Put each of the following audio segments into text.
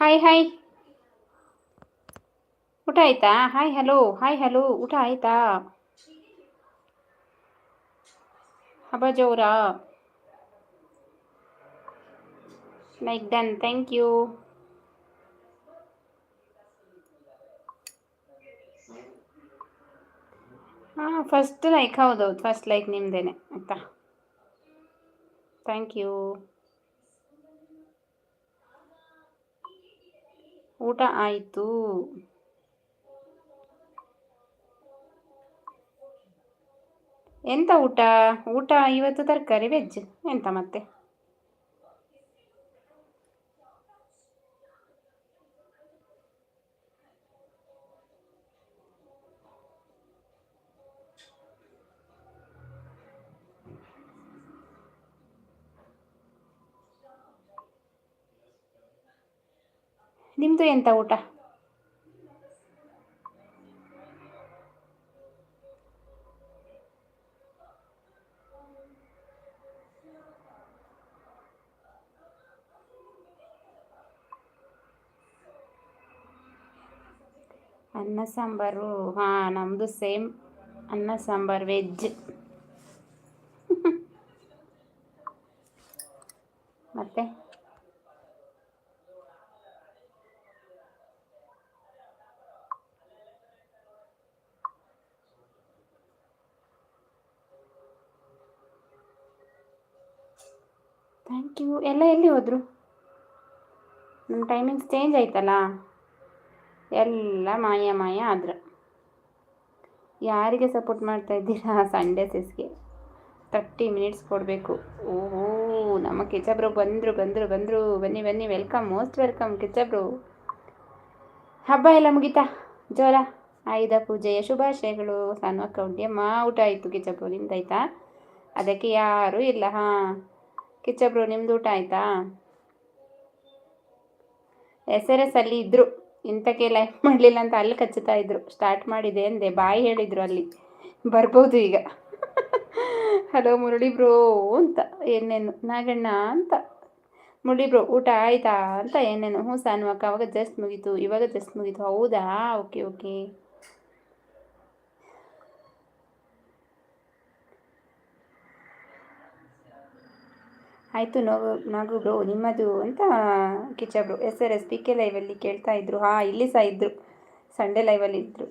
Hi hi ಊಟ ಆಯ್ತಾ? Hi hello hi hello ಊಟ ಆಯ್ತಾ? ಹಬ್ಬ ಜೋರಾ ಲೈಕ್ ಡನ್ ಥ್ಯಾಂಕ್ ಯು ಹಾಂ ಫಸ್ಟ್ ಲೈಕ್ ಹೌದೌದು ಫಸ್ಟ್ ಲೈಕ್ ನಿಮ್ಮದೇನೆ ಆಯಿತಾ? ಥ್ಯಾಂಕ್ ಯು ಊಟ ಆಯಿತು. ಎಂತ ಊಟ? ಊಟ ಇವತ್ತು ತರಕಾರಿ ವೆಜ್ ಎಂತ ಮತ್ತೆ? ನಿಮ್ಮದು ಎಂತ ಊಟ? ಅನ್ನ ಸಾಂಬಾರು. ಹಾಂ ನಮ್ಮದು ಸೇಮ್. ಅನ್ನ ಸಾಂಬಾರು ವೆಜ್. ಮತ್ತೆ? ಥ್ಯಾಂಕ್ ಯು ಎಲ್ಲ ಎಲ್ಲಿ ಹೋದರು? ನಮ್ಮ ಟೈಮಿಂಗ್ಸ್ ಚೇಂಜ್ ಆಯ್ತಲ್ಲ? ಎಲ್ಲ ಮಾಯ ಮಾಯ ಆದ್ರೆ. ಯಾರಿಗೆ ಸಪೋರ್ಟ್ ಮಾಡ್ತಾ ಇದ್ದೀರಾ ಸಂಡೇ ಸಿಸ್ಗೆ ತರ್ಟಿ ಮಿನಿಟ್ಸ್ ಕೊಡಬೇಕು. ಓಹೋ, ನಮ್ಮ ಕಿಚಬ್ರು ಬಂದರು ಬಂದರು ಬಂದರು. ಬನ್ನಿ ಬನ್ನಿ. ವೆಲ್ಕಮ್ ಮೋಸ್ಟ್ ವೆಲ್ಕಮ್ ಕಿಚಬ್ರು ಹಬ್ಬ ಎಲ್ಲ ಮುಗಿತಾ? ಜೋರ? ಆಯುಧ ಪೂಜೆಯ ಶುಭಾಶಯಗಳು. ಸಣ್ಣ ಕೌಂಡ್ಯಮ್ಮ ಊಟ ಆಯಿತು ಕಿಚಬ್ರು ನಿಮ್ದಾಯ್ತಾ? ಅದಕ್ಕೆ ಯಾರೂ ಇಲ್ಲ, ಹಾಂ. ಕಿಚ್ಚಬ್ರು, ನಿಮ್ದು ಊಟ ಆಯಿತಾ? ಎಸ್ ಎಸ್ ಅಲ್ಲಿ ಇದ್ದರು ಇಂಥಕ್ಕೆ ಲೈಫ್ ಮಾಡಲಿಲ್ಲ ಅಂತ ಅಲ್ಲಿ ಕಚ್ಚುತ್ತಾ ಇದ್ರು. ಸ್ಟಾರ್ಟ್ ಮಾಡಿದೆ ಅಂದೆ. ಬಾಯಿ ಹೇಳಿದರು ಅಲ್ಲಿ. ಬರ್ಬೋದು ಈಗ. ಹಲೋ ಮುರಳಿ ಬ್ರೋ ಅಂತ ಏನೇನು? ನಾಗಣ್ಣ ಅಂತ. ಮುರಳಿ ಬ್ರೋ ಊಟ ಆಯ್ತಾ ಅಂತ ಏನೇನು? ಹ್ಞೂ ಸಾನ್ವಕ್ಕ, ಅವಾಗ ಜಸ್ಟ್ ಮುಗೀತು. ಇವಾಗ ಜಸ್ಟ್ ಮುಗೀತು. ಹೌದಾ? ಓಕೆ ಓಕೆ ಆಯಿತು ನೋವು ನಾಗು ಬ್ರೋ ನಿಮ್ಮದು ಅಂತ Kiccha bro S R S P K ಲೈವಲ್ಲಿ ಕೇಳ್ತಾ ಇದ್ರು. ಹಾಂ, ಇಲ್ಲಿ ಸಹ ಇದ್ದರು ಸಂಡೇ ಲೈವಲ್ಲಿ ಇದ್ದರು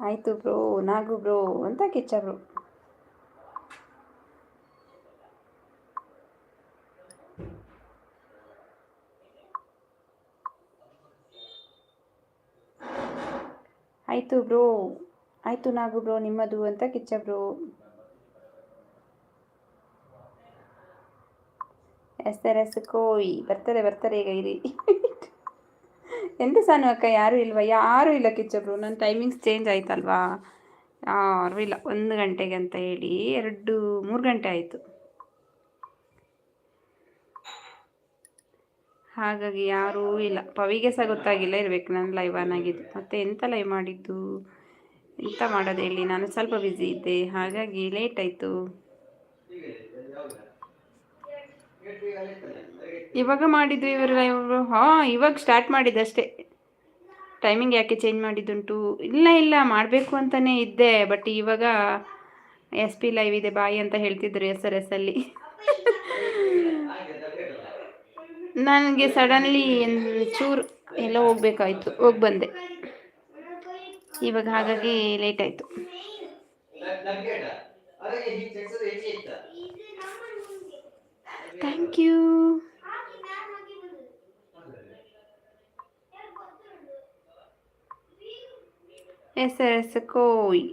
ಆಯಿತು ಬ್ರೋ ನಾಗು ಬ್ರೋ ಅಂತ ಕಿಚ್ಚ ಬ್ರೋ ಆಯಿತು ಬ್ರೋ ಆಯಿತು ನಾಗು ಬ್ರೋ, ನಿಮ್ಮದು ಅಂತ Kiccha bro. S R S Koi, ಬರ್ತಾರೆ ಬರ್ತಾರೆ ಈಗ ಇರಿ. ಎಂತ ಸಾನು ಅಕ್ಕ, ಯಾರೂ ಇಲ್ವಾ? ಯಾರೂ ಇಲ್ಲ ಕಿಚ್ಚಬ್ರು ನನ್ನ ಟೈಮಿಂಗ್ಸ್ ಚೇಂಜ್ ಆಯ್ತಲ್ವಾ? ಯಾರೂ ಇಲ್ಲ, ಒಂದು ಗಂಟೆಗೆ ಅಂತ ಹೇಳಿ, ಎರಡು, ಮೂರು ಗಂಟೆ ಆಯಿತು. ಹಾಗಾಗಿ ಯಾರೂ ಇಲ್ಲ. ಪವಿಗೆ ಸಹ ಗೊತ್ತಾಗಿಲ್ಲ, ಇರಬೇಕು ನಾನು ಲೈವ್ ಆನ್ ಆಗಿದ್ದು. ಮತ್ತೆ ಎಂತ ಲೈವ್ ಮಾಡಿದ್ದು? ಎಂತ ಮಾಡೋದು ಹೇಳಿ? ನಾನು ಸ್ವಲ್ಪ ಬ್ಯುಸಿ ಇದ್ದೆ. ಹಾಗಾಗಿ ಲೇಟ್ ಆಯಿತು. ಇವಾಗ ಮಾಡಿದ್ದು ಇವರು ಇವರು ಹಾಂ, ಇವಾಗ ಸ್ಟಾರ್ಟ್ ಮಾಡಿದ್ದಷ್ಟೇ ಟೈಮಿಂಗ್ ಯಾಕೆ ಚೇಂಜ್ ಮಾಡಿದ್ದುಂಟು? ಇಲ್ಲ ಇಲ್ಲ, ಮಾಡಬೇಕು ಅಂತಲೇ ಇದ್ದೆ. ಬಟ್ ಇವಾಗ ಎಸ್ ಪಿ ಲೈವ್ ಇದೆ, ಬಾಯಿ ಅಂತ ಹೇಳ್ತಿದ್ರು ಎಸ್ ಆರ್ ಎಸ್ ಅಲ್ಲಿ. ನನಗೆ ಸಡನ್ಲಿ ಚೂರು ಎಲ್ಲ ಹೋಗ್ಬೇಕಾಯ್ತು, ಹೋಗಿ ಬಂದೆ. ಇವಾಗ ಹಾಗಾಗಿ ಲೇಟ್ ಆಯಿತು. ಥ್ಯಾಂಕ್ ಯು ಎಸ್ ಎಸ್ ಕೋಯ್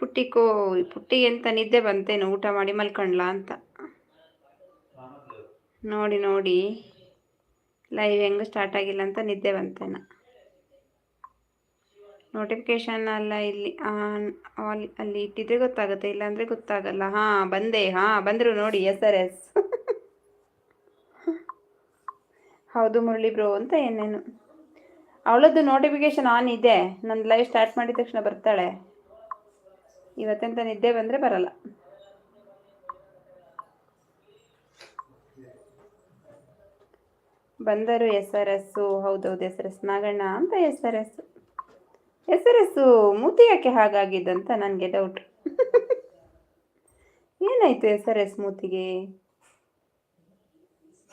ಪುಟ್ಟಿಕೋ ಪುಟ್ಟಿಗೆ ಎಂತ ನಿದ್ದೆ ಬಂತೇನು? ಊಟ ಮಾಡಿ ಮಲ್ಕೊಂಡ್ಲಾ ಅಂತ. ನೋಡಿ ನೋಡಿ. ಲೈವ್ ಹೆಂಗೆ ಸ್ಟಾರ್ಟ್ ಆಗಿಲ್ಲ ಅಂತ ನಿದ್ದೆ ಬಂತೇನ. ನೋಟಿಫಿಕೇಶನ್ ಅಲ್ಲ ಇಲ್ಲಿ ಆಲ್ ಅಲ್ಲಿ ಇಟ್ಟಿದ್ರೆ ಗೊತ್ತಾಗುತ್ತೆ, ಇಲ್ಲಾಂದರೆ ಗೊತ್ತಾಗಲ್ಲ. ಹಾಂ, ಬಂದೆ. ಹಾಂ, ಬಂದರು ನೋಡಿ ಎಸ್ ಆರ್ ಎಸ್ ಹೌದು ಮುರಳಿ ಬ್ರೋ ಅಂತ ಏನೇನು. ಅವಳದ್ದು ನೋಟಿಫಿಕೇಶನ್ ಆನ್ ಇದೆ. ನನ್ನ ಲೈವ್ ಸ್ಟಾರ್ಟ್ ಮಾಡಿದ ತಕ್ಷಣ ಬರ್ತಾಳೆ. ಇವತ್ತೆಂತ ನಿದ್ದೆ ಬಂದರೆ ಬರಲ್ಲ. ಬಂದರು ಎಸ್ ಆರ್ ಎಸ್ಸು ಹೌದೌದು ಎಸ್ ಆರ್ ಎಸ್ ನಾಗಣ್ಣ ಅಂತ S R S S R S ಮೂತಿ ಯಾಕೆ ಹಾಗಾಗಿದ್ದಂತ ನನಗೆ ಡೌಟ್ ಏನಾಯಿತು ಎಸ್ ಆರ್ ಎಸ್ ಮೂತಿಗೆ?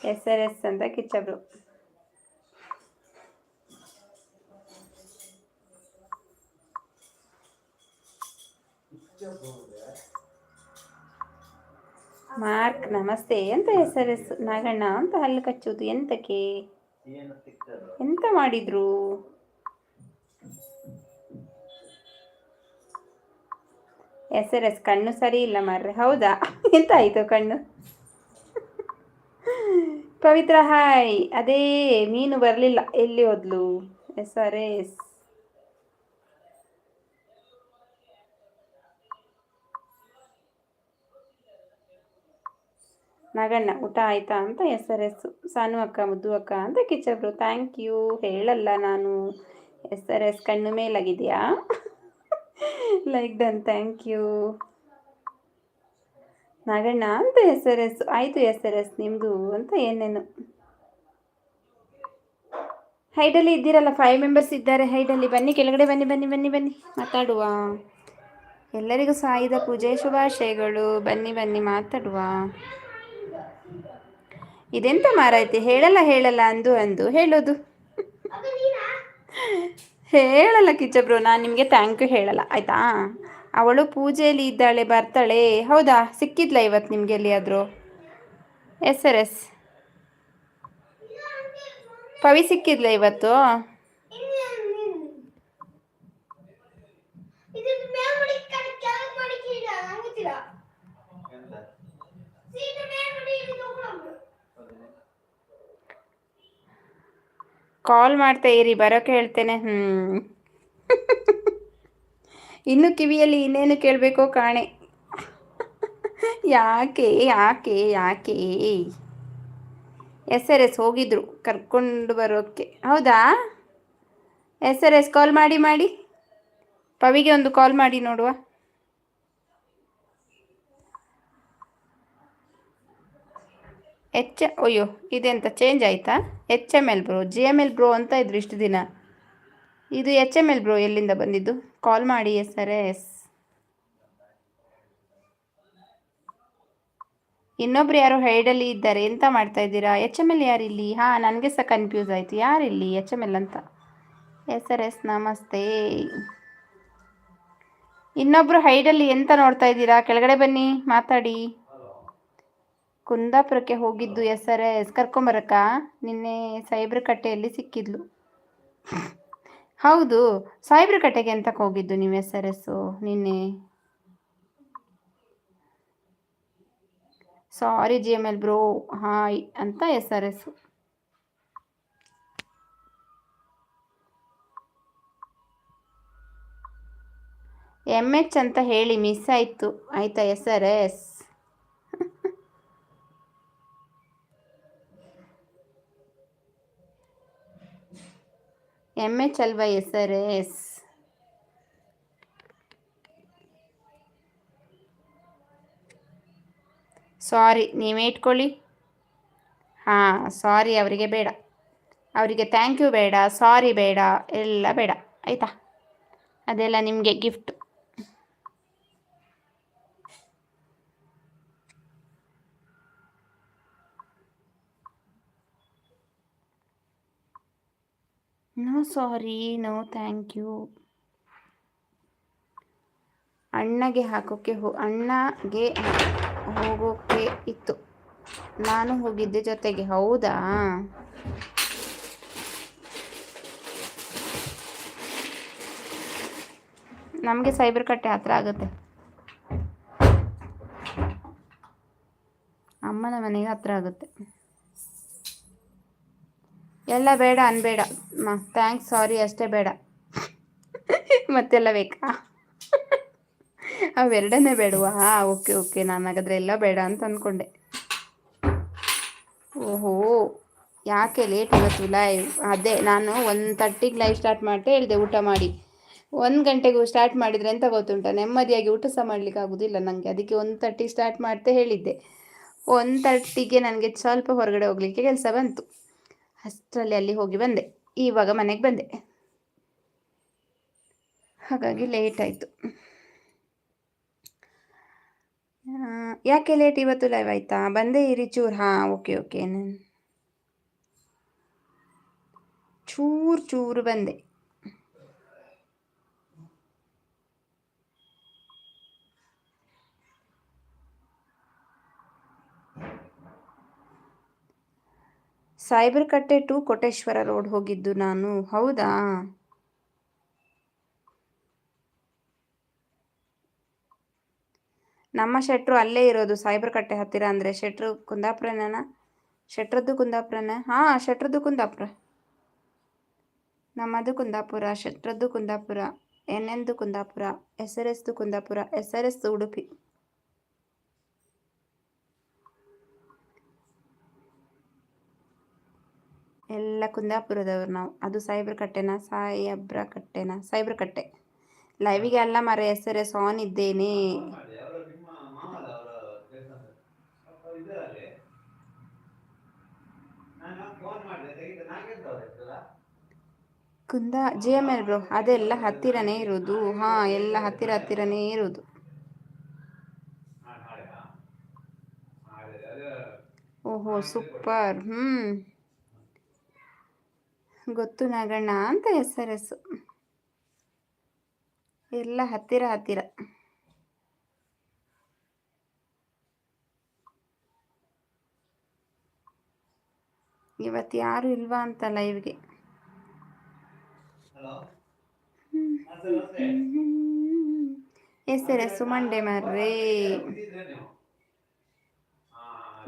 ಎಸ್ ಆರ್ ಎಸ್ ಅಂತ ಕಿಚ್ಚಬ್ರು ಮಾರ್ಕ್, ನಮಸ್ತೆ. ಎಂತ ಹೆಸರು? ನಾಗಣ್ಣ ಅಂತ ಹಲ್ಲು ಕಚ್ಚುವುದು ಎಂತಕ್ಕೆ? ಎಂತ ಮಾಡಿದ್ರು? ಎಸ್ ಆರ್ ಎಸ್ ಕಣ್ಣು ಸರಿ ಇಲ್ಲ ಮಾರ್ರೆ. ಹೌದಾ? ಎಂತ ಆಯಿತು ಕಣ್ಣು? ಪವಿತ್ರ, ಹಾಯ್. ಅದೇ, ಮೀನು ಬರಲಿಲ್ಲ. ಎಲ್ಲಿ ಹೋದ್ಲು? S R S. ನಾಗಣ್ಣ, ಊಟ ಆಯ್ತಾ ಅಂತ ಎಸ್ ಆರ್ ಎಸ್, ಸಾನು ಅಕ್ಕ, ಮುದ್ದು ಅಕ್ಕ ಅಂತ ಕಿಚ್ಚಬ್ರು ಥ್ಯಾಂಕ್ ಯು ಹೇಳಲ್ಲ ನಾನು. ಎಸ್ ಆರ್ ಎಸ್ ಕಣ್ಣು ಮೇಲಾಗಿದೆಯಾ? Like done thank you Naganna ಅಂತ ಎಸ್ ಆರ್ ಎಸ್, ಆಯಿತು ಎಸ್ ಆರ್ ಎಸ್ ನಿಮ್ಮದು ಅಂತ ಏನೇನು? ಹೈಡಲ್ಲಿ ಇದ್ದೀರಲ್ಲ ಫೈವ್ ಮೆಂಬರ್ಸ್ ಇದ್ದಾರೆ ಹೈಡಲ್ಲಿ. ಬನ್ನಿ, ಕೆಳಗಡೆ ಬನ್ನಿ ಬನ್ನಿ ಬನ್ನಿ ಬನ್ನಿ. ಮಾತಾಡುವ. ಎಲ್ಲರಿಗೂ ಸಾಯಿದ ಪೂಜೆ ಶುಭಾಶಯಗಳು. ಬನ್ನಿ ಬನ್ನಿ, ಮಾತಾಡುವ. ಇದೆಂತ ಮಾರಾಯ್ತಿ? ಹೇಳಲ್ಲ ಹೇಳಲ್ಲ ಅಂದು ಅಂದು. ಹೇಳೋದು? ಹೇಳಲ್ಲ ಕಿಚ್ಚಬ್ರು ನಾನು ನಿಮಗೆ ಥ್ಯಾಂಕ್ ಯು ಹೇಳಲ್ಲ. ಆಯಿತಾ? ಅವಳು ಪೂಜೆಯಲ್ಲಿ ಇದ್ದಾಳೆ, ಬರ್ತಾಳೆ. ಹೌದಾ? ಸಿಕ್ಕಿದ್ಲ ಇವತ್ತು ನಿಮಗೆ ಎಲ್ಲಿಯಾದರೂ? Yes sir, yes. ಪವಿ ಸಿಕ್ಕಿದ್ಲ ಇವತ್ತು? ಕಾಲ್ ಮಾಡ್ತಾ ಇರಿ, ಬರೋಕೆ ಹೇಳ್ತೇನೆ. ಹ್ಞೂ ಇನ್ನು ಕಿವಿಯಲ್ಲಿ ಇನ್ನೇನು ಕೇಳಬೇಕು ಕಾಣೆ? ಯಾಕೆ ಯಾಕೆ ಯಾಕೆ? ಎಸ್ ಆರ್ ಎಸ್ ಹೋಗಿದ್ರು ಕರ್ಕೊಂಡು ಬರೋಕ್ಕೆ ಹೌದಾ? ಎಸ್ ಆರ್ ಎಸ್ ಕಾಲ್ ಮಾಡಿ ಮಾಡಿ. ಪವಿಗೆ ಒಂದು ಕಾಲ್ ಮಾಡಿ ನೋಡುವ. ಎಚ್, ಅಯ್ಯೋ, ಇದೆಂತ ಚೇಂಜ್ ಆಯಿತಾ? H M L bro G M L bro ಅಂತ ಇದ್ರು ಇಷ್ಟು ದಿನ. ಇದು ಎಚ್ ಎಂ ಎಲ್ ಬ್ರೋ ಎಲ್ಲಿಂದ ಬಂದಿದ್ದು? ಕಾಲ್ ಮಾಡಿ ಎಸ್ ಸರ್ ಎಸ್ ಇನ್ನೊಬ್ರು ಯಾರು ಹೈಡಲ್ಲಿ ಇದ್ದಾರೆ, ಎಂತ ಮಾಡ್ತಾ ಇದ್ದೀರಾ? ಎಚ್ ಎಂ ಎಲ್ ಯಾರಿಲ್ಲಿ ಹಾಂ, ನನಗೆ ಸಹ ಕನ್ಫ್ಯೂಸ್ ಆಯಿತು. ಯಾರಿಲ್ಲಿ ಎಚ್ ಎಂ ಎಲ್ ಅಂತ? ಎಸ್ ಸರ್ ಎಸ್ ನಮಸ್ತೆ. ಇನ್ನೊಬ್ರು ಹೈಡಲ್ಲಿ ಎಂತ ನೋಡ್ತಾ ಇದ್ದೀರಾ? ಕೆಳಗಡೆ ಬನ್ನಿ, ಮಾತಾಡಿ. ಕುಂದಾಪುರಕ್ಕೆ ಹೋಗಿದ್ದು ಎಸ್ ಆರ್ ಎಸ್ ಕರ್ಕೊಂಬರಕ್ಕ? ನಿನ್ನೆ ಸೈಬ್ರ ಕಟ್ಟೆಯಲ್ಲಿ ಸಿಕ್ಕಿದ್ಲು. ಹೌದು ಸಾಹೇಬ್ರ ಕಟ್ಟೆಗೆ ಎಂತಕ್ಕೆ ಹೋಗಿದ್ದು ನೀವು ಎಸ್ ಆರ್ ಎಸ್ಸು ನಿನ್ನೆ? Sorry G M L bro hi ಅಂತ S R S M H ಅಂತ ಹೇಳಿ ಮಿಸ್ ಆಯಿತು. ಆಯಿತಾ S R S M H ಅಲ್ವಾ ಎಸ್. ಆರ್ ಎಸ್ ಸಾರಿ, ನೀವೇ ಇಟ್ಕೊಳ್ಳಿ. ಹಾಂ, ಸಾರಿ ಅವರಿಗೆ ಬೇಡ. ಅವರಿಗೆ ಥ್ಯಾಂಕ್ ಯು ಬೇಡ, ಸಾರಿ ಬೇಡ, ಎಲ್ಲ ಬೇಡ. ಆಯಿತಾ? ಅದೆಲ್ಲ ನಿಮಗೆ gift no sorry no thank you ಅಣ್ಣಗೆ ಹಾಕೋಕ್ಕೆ ಹೋ, ಅಣ್ಣಗೆ ಹೋಗೋಕ್ಕೆ ಇತ್ತು. ನಾನು ಹೋಗಿದ್ದೆ ಜೊತೆಗೆ. ಹೌದಾ? ನಮಗೆ ಸೈಬರ್ ಕಟ್ಟೆ ಹತ್ರ ಆಗುತ್ತೆ. ಅಮ್ಮನ ಮನೆಗೆ ಹತ್ರ ಆಗುತ್ತೆ. ಎಲ್ಲ ಬೇಡ ಅನ್ಬೇಡ. ಥ್ಯಾಂಕ್ಸ್ ಸಾರಿ ಅಷ್ಟೇ ಬೇಡ. ಮತ್ತೆಲ್ಲ ಬೇಕಾ? ಅವೆರಡನೇ ಬೇಡವಾ? Okay okay. ನಾನು ಹಾಗಾದ್ರೆ ಎಲ್ಲ ಬೇಡ ಅಂತ ಅಂದ್ಕೊಂಡೆ ಓಹೋ, ಯಾಕೆ ಲೇಟ್ ಇವತ್ತು ಲೈವ್ ಅದೇ, ನಾನು ಒನ್ ತರ್ಟಿಗೆ ಲೈವ್ ಸ್ಟಾರ್ಟ್ ಮಾಡಿ ಹೇಳಿದೆ ಊಟ ಮಾಡಿ. ಒಂದು ಗಂಟೆಗೂ ಸ್ಟಾರ್ಟ್ ಮಾಡಿದರೆ ಎಂತ ಗೊತ್ತುಂಟ? ನೆಮ್ಮದಿಯಾಗಿ ಊಟ ಸಹ ಮಾಡಲಿಕ್ಕೆ ಆಗೋದಿಲ್ಲ ನನಗೆ ಅದಕ್ಕೆ ಒಂದು ತರ್ಟಿ ಸ್ಟಾರ್ಟ್ ಮಾಡ್ತಾ ಹೇಳಿದ್ದೆ. ಒನ್ ತರ್ಟಿಗೆ ನನಗೆ ಸ್ವಲ್ಪ ಹೊರಗಡೆ ಹೋಗಲಿಕ್ಕೆ ಕೆಲಸ ಬಂತು. ಅಷ್ಟರಲ್ಲಿ ಅಲ್ಲಿ ಹೋಗಿ ಬಂದೆ. ಇವಾಗ ಮನೆಗೆ ಬಂದೆ. ಹಾಗಾಗಿ ಲೇಟ್ ಆಯಿತು. ಯಾಕೆ ಲೇಟ್ ಇವತ್ತು ಲೈವ್ ಆಯಿತಾ? ಬಂದೆ ಇರಿ ಚೂರು. ಹಾಂ ಓಕೆ ಓಕೆ ಚೂರು ಚೂರು ಬಂದೆ. ಸೈಬರ್ ಕಟ್ಟೆ ಟು ಕೋಟೇಶ್ವರ ರೋಡ್ ಹೋಗಿದ್ದು ನಾನು. ಹೌದಾ? ನಮ್ಮ ಶೆಟ್ರು ಅಲ್ಲೇ ಇರೋದು ಸೈಬರ್ ಕಟ್ಟೆ ಹತ್ತಿರ ಅಂದರೆ ಶೆಟ್ರು ಕುಂದಾಪುರನ ಶೆಟ್ರದ್ದು ಕುಂದಾಪುರನ? ಹಾಂ, ಶೆಟ್ರದ್ದು ಕುಂದಾಪುರ. ನಮ್ಮದು Kundapura, ಶೆಟ್ರದ್ದು Kundapura N Kundapura, S R ಎಸ್ದು Kundapura, S R S Udupi. ಎಲ್ಲ ಕುಂದಾಪುರದವ್ರು ನಾವು. ಅದು ಸೈಬರ್ ಕಟ್ಟೆನಾ? ಸಾಯಬ್ರ ಕಟ್ಟೆನ? ಸೈಬರ್ ಕಟ್ಟೆ. ಲೈವಿಗೆ ಅಲ್ಲ ಮರ, ಹೆಸರೇ ಸಾನ್ ಇದ್ದೇನೆ. ಕುಂದ ಜಿ ಎಂ ಎಲ್ ಬ್ರೋ ಅದೆಲ್ಲ ಹತ್ತಿರನೇ ಇರೋದು. ಹಾ, ಎಲ್ಲ ಹತ್ತಿರ ಹತ್ತಿರನೇ ಇರೋದು. ಓಹೋ ಸೂಪರ್ ಹ್ಮ್. ಗೊತ್ತು ನಾಗಣ್ಣ ಅಂತ ಹೆಸರಸು. ಎಲ್ಲ ಹತ್ತಿರ ಹತ್ತಿರ. ಇವತ್ತು ಯಾರು ಇಲ್ವಾ ಅಂತ ಲೈವ್ಗೆ ಹೆಸರಸು ಮಂಡೆ ಮರ್ರೆ.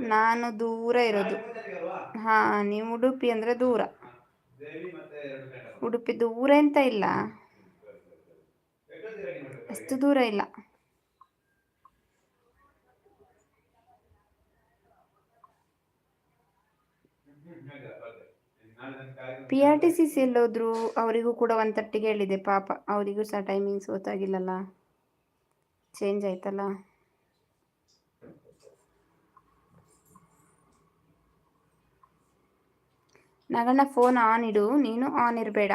ನಾನು ದೂರ ಇರೋದು. ಹಾ ನೀವು ಉಡುಪಿ ಅಂದ್ರೆ ದೂರ. ಉಡುಪಿ ದೂರ ಎಂತ ಇಲ್ಲ. ಅಷ್ಟು ದೂರ ಇಲ್ಲ. P R T C C ಎಲ್ಲೋದ್ರು ಅವರಿಗೂ ಕೂಡ ಒನ್ ತರ್ಟಿಗೆ ಹೇಳಿದೆ, ಪಾಪ, ಅವರಿಗೂ ಸಹ ಟೈಮಿಂಗ್ಸ್ ಗೊತ್ತಾಗಿಲ್ಲಲ್ಲ. ಚೇಂಜ್ ಆಯ್ತಲ್ಲ. ನಗಣ್ಣ ಫೋನ್ ಆನ್ ಇಡು, ನೀನು ಆನ್ ಇರಬೇಡ.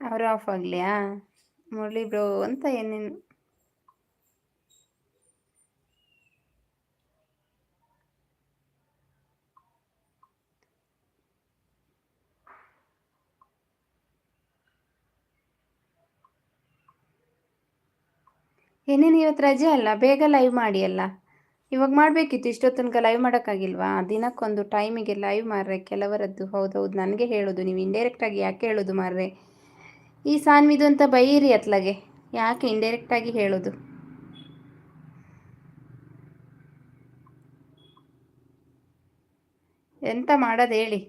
ಅವರು ಆಫ್ ಆಗಲಿಯಾ? ಮುರಳಿ ಬ್ರೋ ಅಂತ ಏನೇನು? ಏನೇನು ಇವತ್ತು ರಜೆ ಅಲ್ಲ? ಬೇಗ ಲೈವ್ ಮಾಡಿ ಅಲ್ಲ? ಇವಾಗ ಮಾಡಬೇಕಿತ್ತು ಇಷ್ಟೊತ್ತು ತನಕ ಲೈವ್ ಮಾಡೋಕ್ಕಾಗಿಲ್ವಾ? ದಿನಕ್ಕೊಂದು ಟೈಮಿಗೆ ಲೈವ್ ಮಾರ್ರೆ, ಕೆಲವರದ್ದು. ಹೌದೌದು ನನಗೆ ಹೇಳೋದು, ನೀವು ಇಂಡೈರೆಕ್ಟಾಗಿ ಯಾಕೆ ಹೇಳೋದು ಮಾರ್ರೆ? ಈ ಸಾನ್ವಿದು ಅಂತ ಬೈಯಿರಿ ಅತ್ಲಾಗೆ. ಯಾಕೆ ಇಂಡೈರೆಕ್ಟಾಗಿ ಹೇಳೋದು? ಎಂತ ಮಾಡೋದು ಹೇಳಿ.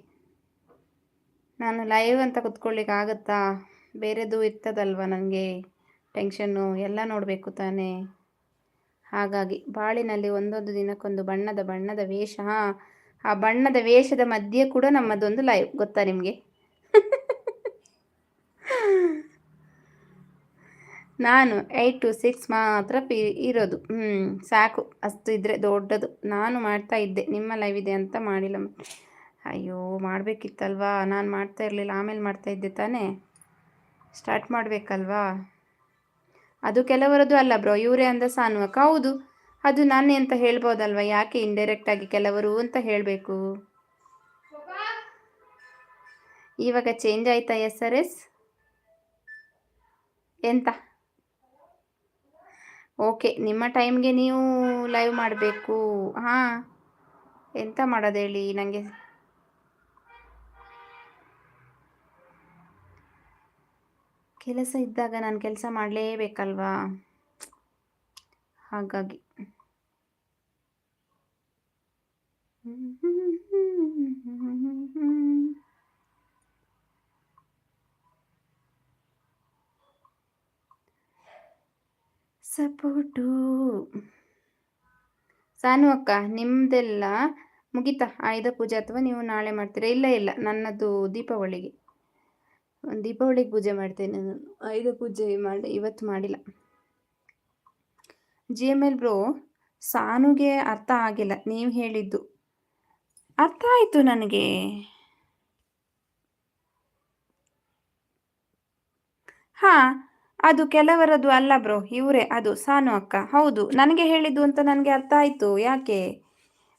ನಾನು ಲೈವ್ ಅಂತ ಕುತ್ಕೊಳ್ಳಿಕ್ಕೆ ಆಗುತ್ತಾ? ಬೇರೆದು ಇರ್ತದಲ್ವ ನನಗೆ ಟೆನ್ಷನ್ನು ಎಲ್ಲ ನೋಡಬೇಕು ತಾನೇ? ಹಾಗಾಗಿ ಬಾಳಿನಲ್ಲಿ ಒಂದೊಂದು ದಿನಕ್ಕೊಂದು ಬಣ್ಣದ ಬಣ್ಣದ ವೇಷ, ಹಾಂ, ಆ ಬಣ್ಣದ ವೇಷದ ಮಧ್ಯೆ ಕೂಡ ನಮ್ಮದೊಂದು ಲೈವ್ ಗೊತ್ತಾ ನಿಮಗೆ? ನಾನು ಏಯ್ಟ್ ಟು ಸಿಕ್ಸ್ ಮಾತ್ರ ಪಿ, ಇರೋದು. ಹ್ಞೂ ಸಾಕು. ಅಷ್ಟು ಇದ್ದರೆ ದೊಡ್ಡದು. ನಾನು ಮಾಡ್ತಾ ಇದ್ದೆ. ನಿಮ್ಮ ಲೈವ್ ಇದೆ ಅಂತ ಮಾಡಿಲ್ಲ ಅಯ್ಯೋ, ಮಾಡಬೇಕಿತ್ತಲ್ವಾ? ನಾನು ಮಾಡ್ತಾ ಇರಲಿಲ್ಲ. ಆಮೇಲೆ ಮಾಡ್ತಾ ಇದ್ದೆ ತಾನೇ? ಸ್ಟಾರ್ಟ್ ಮಾಡಬೇಕಲ್ವಾ? ಅದು ಕೆಲವರದ್ದು ಅಲ್ಲ ಬ್ರೋ, ಇವರೇ ಅಂದ ಸಾನ್ವಕ. ಹೌದು, ಅದು ನಾನೇ ಅಂತ ಹೇಳ್ಬೋದಲ್ವ? ಯಾಕೆ ಇಂಡೈರೆಕ್ಟ್ ಆಗಿ ಕೆಲವರು ಅಂತ ಹೇಳಬೇಕು? ಇವಾಗ ಚೇಂಜ್ ಆಯ್ತಾ ಎಸ್ ಆರ್ ಎಸ್ ಎಂತ? ಓಕೆ ನಿಮ್ಮ ಟೈಮ್ಗೆ ನೀವು ಲೈವ್ ಮಾಡಬೇಕು. ಹಾಂ, ಎಂತ ಮಾಡೋದು ಹೇಳಿ? ನನಗೆ ಕೆಲಸ ಇದ್ದಾಗ ನಾನು ಕೆಲಸ ಮಾಡಲೇಬೇಕಲ್ವಾ? ಹಾಗಾಗಿ. ಸಪೋಟು. ಸಾನು ಅಕ್ಕ ನಿಮ್ಮದೆಲ್ಲ ಮುಗಿತಾ? ಆಯುಧ ಪೂಜೆ ಅಥವಾ ನೀವು ನಾಳೆ ಮಾಡ್ತೀರಾ? ಇಲ್ಲ ಇಲ್ಲ, ನನ್ನದು ದೀಪಾವಳಿಗೆ. ದೀಪಾವಳಿಗೆ ಪೂಜೆ ಮಾಡ್ತೇನೆ ನಾನು. ಐದು ಪೂಜೆ ಮಾಡಿ, ಇವತ್ತು ಮಾಡಿಲ್ಲ. ಜಿ ಎಂ ಎಲ್ ಬ್ರೋ ಸಾನುಗೆ ಅರ್ಥ ಆಗಿಲ್ಲ. ನೀವು ಹೇಳಿದ್ದು. ಅರ್ಥ ಆಯಿತು ನನಗೆ. ಹಾ, ಅದು ಕೆಲವರದು ಅಲ್ಲ ಬ್ರೋ ಇವರೇ, ಅದು ಸಾನು ಅಕ್ಕ. ಹೌದು, ನನಗೆ ಹೇಳಿದ್ದು ಅಂತ ನನಗೆ ಅರ್ಥ ಆಯಿತು. ಯಾಕೆ?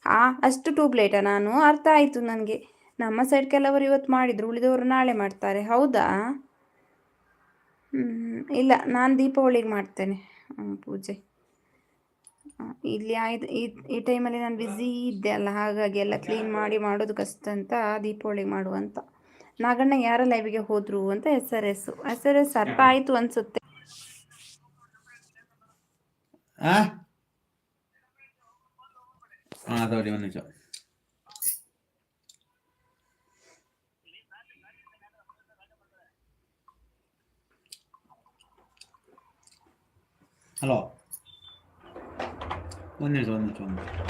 ಆ, ಅಷ್ಟು ಟ್ಯೂಬ್ಲೈಟಾ ನಾನು? ಅರ್ಥ ಆಯಿತು ನನಗೆ. ನಮ್ಮ ಸೈಡ್ ಕೆಲವರು ಇವತ್ತು ಮಾಡಿದ್ರು ಉಳಿದವರು ನಾಳೆ ಮಾಡ್ತಾರೆ. ಹೌದಾ? ಹ್ಮ್, ಇಲ್ಲ ನಾನು ದೀಪಾವಳಿಗೆ ಮಾಡ್ತೇನೆ ಪೂಜೆ. ಇಲ್ಲಿ ಆಯ್ತು ಈ ಈ ಟೈಮಲ್ಲಿ ನಾನು ಬ್ಯುಸಿ ಇದ್ದೆ ಅಲ್ಲ ಹಾಗಾಗಿ ಎಲ್ಲ ಕ್ಲೀನ್ ಮಾಡಿ ಮಾಡೋದು ಕಷ್ಟ ಅಂತ ದೀಪಾವಳಿಗೆ ಮಾಡುವಂತ ನಾಗಣ್ಣ ಯಾರ ಲೈವಿಗೆ ಹೋದ್ರು ಅಂತ S R S S R S ಅರ್ಥ ಆಯಿತು ಅನಿಸುತ್ತೆ. ಒಂದು ಅದೌದು ಒಂದು ನಿಮಿಷ ಹಲೋ ಒಂದು ನಿಮಿಷ ಒಂದು ನಿಮಿಷ ಒಂದು ನಿಮಿಷ